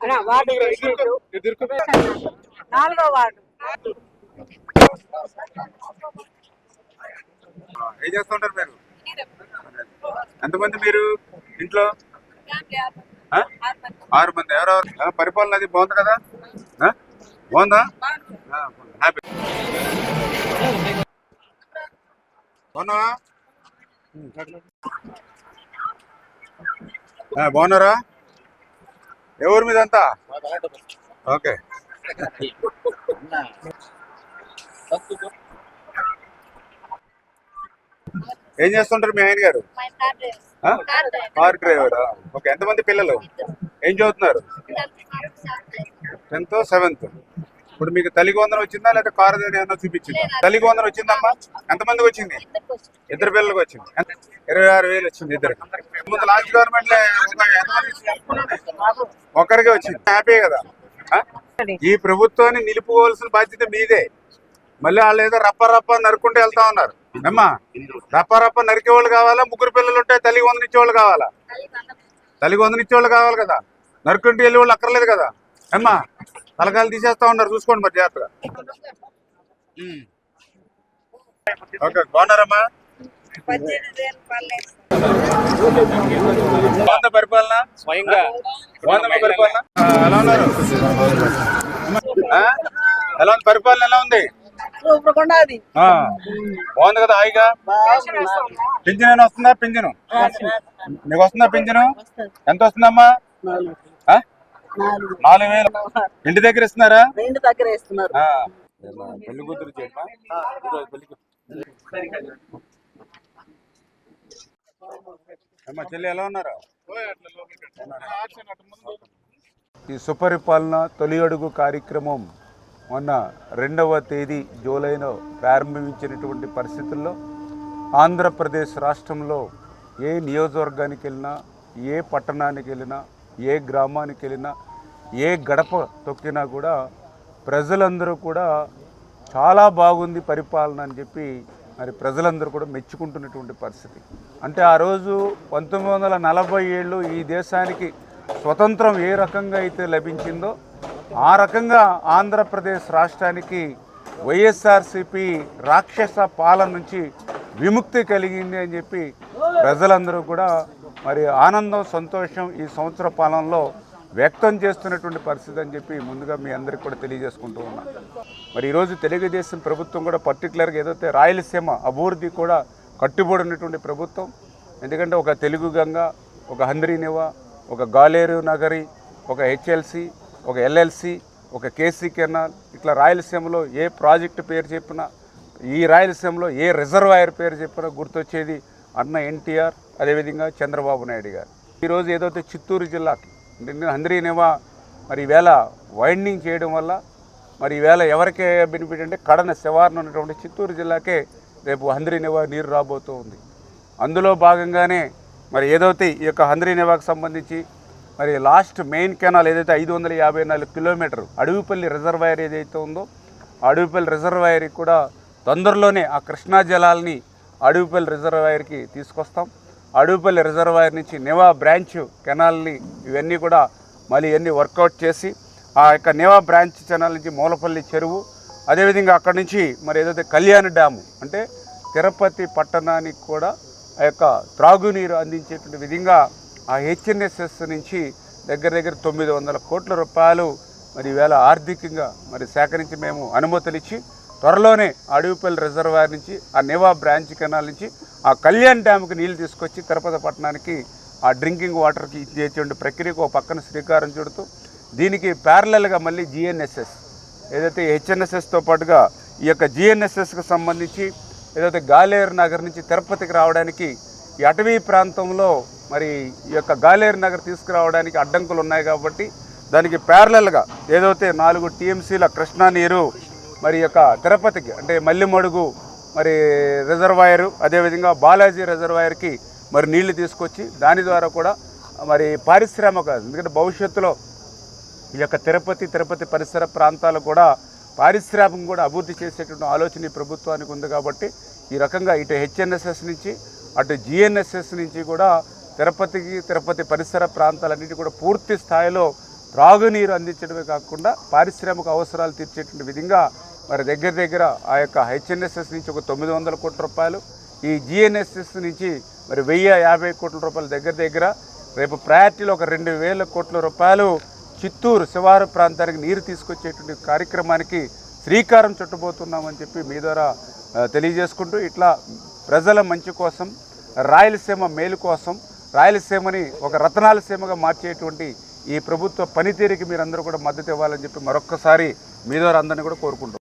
అన్నా, వార్డు నాలుగో వార్డు. ఏం చేస్తుంటారు మీరు? ఎంతమంది మీరు ఇంట్లో? ఆ? ఆరు మంది. ఎవరెవరు? పరిపాలన అది బాగుంది కదా? బాగుందా? హ్యాపీ బాగున్నావా? బాగున్నారా? ఎవరు మీదంతా? ఓకే. ఏం చేస్తుంటారు మీ ఆయన గారు? కార్ డ్రైవర్ ఓకే ఎంతమంది పిల్లలు? ఏం చదువుతున్నారు? టెన్త్ సెవెంత్ ఇప్పుడు మీకు తల్లి వందనం వచ్చిందా లేదా కారు ఏమైనా చూపించిందా? తల్లి వందనం వచ్చిందమ్మా? ఎంతమందికి వచ్చింది? ఇద్దరు పిల్లలకు వచ్చింది? ఇరవై ఆరు వేలు వచ్చింది ఇద్దరు ముందు లాస్ట్ గవర్నమెంట్ ఒక్కరికే వచ్చింది? హ్యాపీ కదా? ఈ ప్రభుత్వాన్ని నిలుపుకోవాల్సిన బాధ్యత మీదే. మళ్ళీ వాళ్ళు ఏదో రప్ప రప్ప నరుకుంటూ వెళ్తా ఉన్నారు. అమ్మా రప్ప రప్ప నరికే వాళ్ళు కావాలా? ముగ్గురు పిల్లలు ఉంటే తల్లి వందనిచ్చే వాళ్ళు కావాలా? తల్లికి వందనిచ్చే వాళ్ళు కావాలి కదా? నరుకుంటూ వెళ్ళే వాళ్ళు అక్కర్లేదు కదా? అమ్మా తలకాయలు తీసేస్తా ఉన్నారు. చూసుకోండి మరి జాగ్రత్తగా. ఓకే బాగున్నారమ్మా? బాగుందా పరిపాలన? స్వయంగా. బాగుందమ్మా పరిపాలన? ఎలా ఉన్నారు? ఎలా ఉంది? పరిపాలన ఎలా ఉంది? బాగుంది కదా హాయిగా? పింఛన్ ఏమైనా వస్తుందా? పింఛను? నీకు వస్తుందా పింఛను? ఎంత వస్తుందమ్మా? నాలుగు వేలు. ఇంటి దగ్గర ఇస్తున్నారా? రెండు దగ్గర వేస్తున్నారు. ఆ. పెళ్ళి కూతురు చేయమ్మా ఈరోజు పెళ్ళి కూతురు. అమ్మా చెల్లి ఎలా ఉన్నారు? ఈ సుపరిపాలన తొలి అడుగు కార్యక్రమం మొన్న రెండవ తేదీ జూలైలో ప్రారంభించినటువంటి పరిస్థితుల్లో ఆంధ్రప్రదేశ్ రాష్ట్రంలో ఏ నియోజకవర్గానికి వెళ్ళినా ఏ పట్టణానికి వెళ్ళినా ఏ గ్రామానికి వెళ్ళినా ఏ గడప తొక్కినా కూడా ప్రజలందరూ కూడా చాలా బాగుంది పరిపాలన అని చెప్పి మరి ప్రజలందరూ కూడా మెచ్చుకుంటున్నటువంటి పరిస్థితి. అంటే ఆ రోజు పంతొమ్మిది వందల నలభై ఏళ్ళు ఈ దేశానికి స్వతంత్రం ఏ రకంగా అయితే లభించిందో ఆ రకంగా ఆంధ్రప్రదేశ్ రాష్ట్రానికి వైఎస్ఆర్సిపి రాక్షస పాలన నుంచి విముక్తి కలిగింది అని చెప్పి ప్రజలందరూ కూడా మరి ఆనందం సంతోషం ఈ సంవత్సర పాలనలో వ్యక్తం చేస్తున్నటువంటి పరిస్థితి అని చెప్పి ముందుగా మీ అందరికి కూడా తెలియజేసుకుంటూ ఉన్నా. మరి ఈరోజు తెలుగుదేశం ప్రభుత్వం కూడా పర్టికులర్గా ఏదైతే రాయలసీమ అభివృద్ధి కూడా కట్టుబడి ఉన్నటువంటి ప్రభుత్వం ఎందుకంటే ఒక తెలుగు గంగ ఒక హంద్రీనివ ఒక గాలేరు నగరి ఒక హెచ్ఎల్సి ఒక ఎల్ఎల్సి ఒక కేసీ కెనాల్ ఇట్లా రాయలసీమలో ఏ ప్రాజెక్టు పేరు చెప్పినా ఈ రాయలసీమలో ఏ రిజర్వాయర్ పేరు చెప్పినా గుర్తొచ్చేది అన్న ఎన్టీఆర్ అదేవిధంగా చంద్రబాబు నాయుడు గారు. ఈరోజు ఏదైతే చిత్తూరు జిల్లాకి హంద్రీనివా మరి ఈవేళ వైండింగ్ చేయడం వల్ల మరి ఈవేళ ఎవరికే బెనిఫిట్ అంటే కడన శివార్న ఉన్నటువంటి చిత్తూరు జిల్లాకే రేపు హంద్రీనివా నీరు రాబోతూ ఉంది. అందులో భాగంగానే మరి ఏదైతే ఈ యొక్క హంద్రీనివాకు సంబంధించి మరి లాస్ట్ మెయిన్ కెనాల్ ఏదైతే ఐదు వందల యాభై నాలుగు కిలోమీటర్ అడవిపల్లి రిజర్వాయర్ ఏదైతే ఉందో అడవిపల్లి రిజర్వాయర్కి కూడా తొందరలోనే ఆ కృష్ణా జలాల్ని అడవిపల్లి రిజర్వాయర్కి తీసుకొస్తాం. అడవిపల్లి రిజర్వాయర్ నుంచి నివా బ్రాంచ్ కెనాల్ని ఇవన్నీ కూడా మళ్ళీ ఇవన్నీ వర్కౌట్ చేసి ఆ యొక్క నివా బ్రాంచ్ కెనాల్ నుంచి మూలపల్లి చెరువు అదేవిధంగా అక్కడి నుంచి మరి ఏదైతే కళ్యాణ డ్యాము అంటే తిరుపతి పట్టణానికి కూడా ఆ యొక్క త్రాగునీరు అందించేటువంటి విధంగా ఆ హెచ్ఎన్ఎస్ఎస్ నుంచి దగ్గర దగ్గర తొమ్మిది వందల కోట్ల రూపాయలు మరి ఈవేళ ఆర్థికంగా మరి సేకరించి మేము అనుమతులు ఇచ్చి త్వరలోనే అడవిపల్లి రిజర్వాయర్ నుంచి ఆ నివా బ్రాంచ్ కెనాల్ నుంచి ఆ కళ్యాణ్ డ్యామ్కి నీళ్ళు తీసుకొచ్చి తిరుపతి పట్టణానికి ఆ డ్రింకింగ్ వాటర్కి ఇచ్చేటువంటి ప్రక్రియకు ఒక పక్కన శ్రీకారం చుడుతూ దీనికి ప్యారలల్గా మళ్ళీ జిఎన్ఎస్ఎస్. ఏదైతే హెచ్ఎన్ఎస్ఎస్తో పాటుగా ఈ యొక్క జిఎన్ఎస్ఎస్కి సంబంధించి ఏదైతే గాలేరు నగర్ నుంచి తిరుపతికి రావడానికి ఈ అటవీ ప్రాంతంలో మరి ఈ యొక్క గాలేరు నగర్ తీసుకురావడానికి అడ్డంకులు ఉన్నాయి కాబట్టి దానికి ప్యారలల్గా ఏదైతే నాలుగు టీఎంసీల కృష్ణా నీరు మరి యొక్క తిరుపతికి అంటే మల్లెమడుగు మరి రిజర్వాయరు అదేవిధంగా బాలాజీ రిజర్వాయర్కి మరి నీళ్ళు తీసుకొచ్చి దాని ద్వారా కూడా మరి పారిశ్రామిక ఎందుకంటే భవిష్యత్తులో ఈ యొక్క తిరుపతి తిరుపతి పరిసర ప్రాంతాలు కూడా పారిశ్రామికం కూడా అభివృద్ధి చేసేటువంటి ఆలోచన ఈ ప్రభుత్వానికి ఉంది కాబట్టి ఈ రకంగా ఇటు హెచ్ఎన్ఎస్ఎస్ నుంచి అటు జిఎన్ఎస్ఎస్ నుంచి కూడా తిరుపతికి తిరుపతి పరిసర ప్రాంతాలన్నిటి కూడా పూర్తి స్థాయిలో త్రాగునీరు అందించడమే కాకుండా పారిశ్రామిక అవసరాలు తీర్చేటువంటి విధంగా మరి దగ్గర దగ్గర ఆ యొక్క హెచ్ఎన్ఎస్ఎస్ నుంచి ఒక తొమ్మిది వందల కోట్ల రూపాయలు ఈ జిఎన్ఎస్ఎస్ నుంచి మరి వెయ్యి యాభై కోట్ల రూపాయల దగ్గర దగ్గర రేపు ప్రయారిటీలో ఒక రెండు వేల కోట్ల రూపాయలు చిత్తూరు శివారు ప్రాంతానికి నీరు తీసుకొచ్చేటువంటి కార్యక్రమానికి శ్రీకారం చుట్టబోతున్నామని చెప్పి మీ ద్వారా తెలియజేసుకుంటూ ఇట్లా ప్రజల మంచి కోసం రాయలసీమ మేలు కోసం రాయలసీమని ఒక రతనాల సీమగా మార్చేటువంటి ఈ ప్రభుత్వ పనితీరుకి మీరందరూ కూడా మద్దతు ఇవ్వాలని చెప్పి మరొక్కసారి మీ ద్వారా అందరినీ కూడా కోరుకుంటున్నాం.